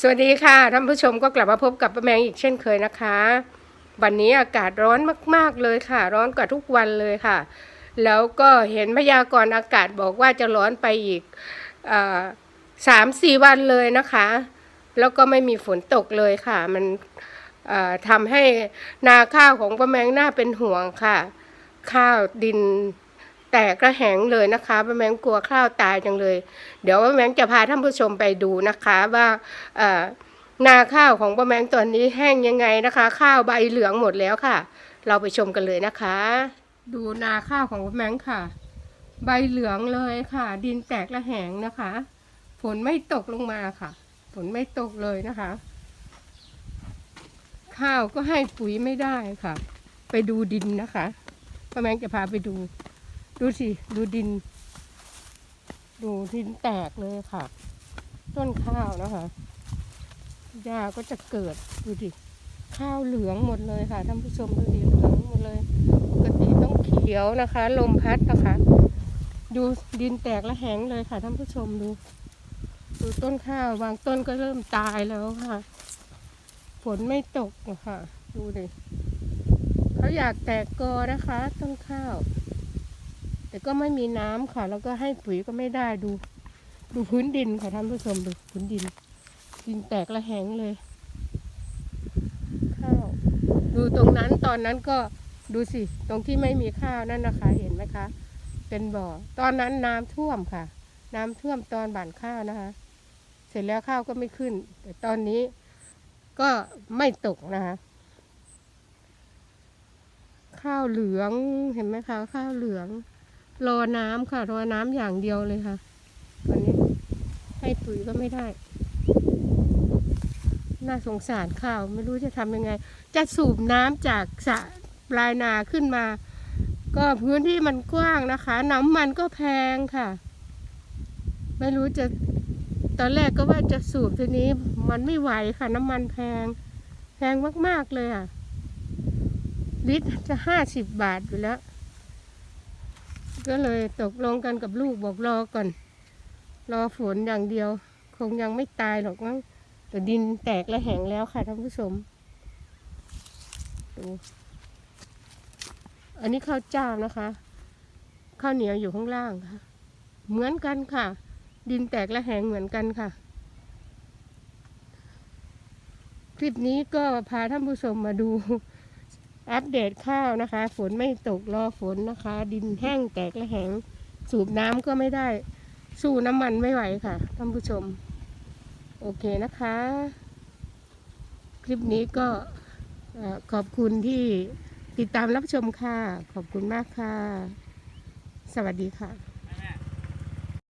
สวัสดีค่ะท่านผู้ชมก็กลับมาพบกับป้าแมงอีกเช่นเคยนะคะ วันนี้อากาศร้อนมาก ๆเลยค่ะ ร้อนกว่าทุกวันเลยค่ะ แล้วก็เห็นพยากรณ์อากาศบอกว่าจะร้อนไปอีกสามสี่วันเลยนะคะ แล้วก็ไม่มีฝนตกเลยค่ะ มันทำให้นาข้าวของป้าแมงน่าเป็นห่วงค่ะ ข้าวดิน ตกกระแหงเลยนะคะป้าแมงกลัวข้าวตายจังเลย เดี๋ยวป้าแมงจะพาท่านผู้ชมไปดูนะคะว่านาข้าวของป้าแมงตอนนี้แห้งยังไงนะคะ ข้าวใบเหลืองหมดแล้วค่ะ เราไปชมกันเลยนะคะ ดูนาข้าวของป้าแมงค่ะ ใบเหลืองเลยค่ะ ดินแตกระแหงนะคะฝนไม่ตกลงมาค่ะฝนไม่ตกเลยนะคะ ข้าวก็ให้ปุ๋ยไม่ได้ค่ะ ไปดูดินนะคะป้าแมงจะพาไปดู ดูสิ ดูดิน ดูดินแตกเลยค่ะ ต้นข้าวนะคะหญ้าก็จะเกิด ดูดิ ข้าวเหลืองหมดเลยค่ะท่านผู้ชมดูดิเหลืองหมดเลย ปกติต้องเขียวนะคะ ลมพัดนะคะ ดูดินแตกและแห้งเลยค่ะท่านผู้ชมดู ดูต้นข้าวบางต้นก็เริ่มตายแล้วค่ะ ฝนไม่ตกนะคะดูดิเขาอยากแตกกอนะคะ ต้นข้าว แต่ก็ไม่มีน้ำค่ะ แล้วก็ให้ปุ๋ยก็ไม่ได้ดู ดูพื้นดินค่ะท่านผู้ชมดูพื้นดิน ดินแตกระแหงเลยข้าวดูตรงนั้นตอนนั้นก็ดูสิ ตรงที่ไม่มีข้าวนั่นนะคะ เห็นไหมคะ เป็นบ่อ ตอนนั้นน้ำท่วมค่ะ น้ำท่วมตอนบ่านข้าวนะคะ เสร็จแล้วข้าวก็ไม่ขึ้น แต่ตอนนี้ก็ไม่ตกนะคะ ข้าวเหลืองเห็นไหมคะ ข้าวเหลือง รอน้ำค่ะ รอน้ำอย่างเดียวเลยค่ะวันนี้ให้ปุ๋ยก็ไม่ได้ น่าสงสารข้าวไม่รู้จะทำยังไง จะสูบน้ำจากสระปลายนาขึ้นมา ก็พื้นที่มันกว้างนะคะ น้ำมันก็แพงค่ะ ไม่รู้จะตอนแรกก็ว่าจะสูบทีนี้มันไม่ไหวค่ะน้ำมันแพง แพงมากๆเลยอะลิตรจะห้าสิบบาทอยู่แล้ว ก็เลยตกลงกันกับลูกบอกรอก่อน รอฝนอย่างเดียว คงยังไม่ตายหรอกมั้งแต่ดินแตกและแห้งแล้วค่ะท่านผู้ชมดูอันนี้ข้าวเจ้านะคะ ข้าวเหนียวอยู่ข้างล่างค่ะ เหมือนกันค่ะ ดินแตกและแห้งเหมือนกันค่ะ คลิปนี้ก็พาท่านผู้ชมมาดู อัปเดตข้าวนะคะ ฝนไม่ตกรอฝนนะคะ ดินแห้งแตกและแห้งสูบน้ำก็ไม่ได้ สู้น้ำมันไม่ไหวค่ะท่านผู้ชม โอเคนะคะ คลิปนี้ก็ขอบคุณที่ติดตามรับชมค่ะ ขอบคุณมากค่ะ สวัสดีค่ะ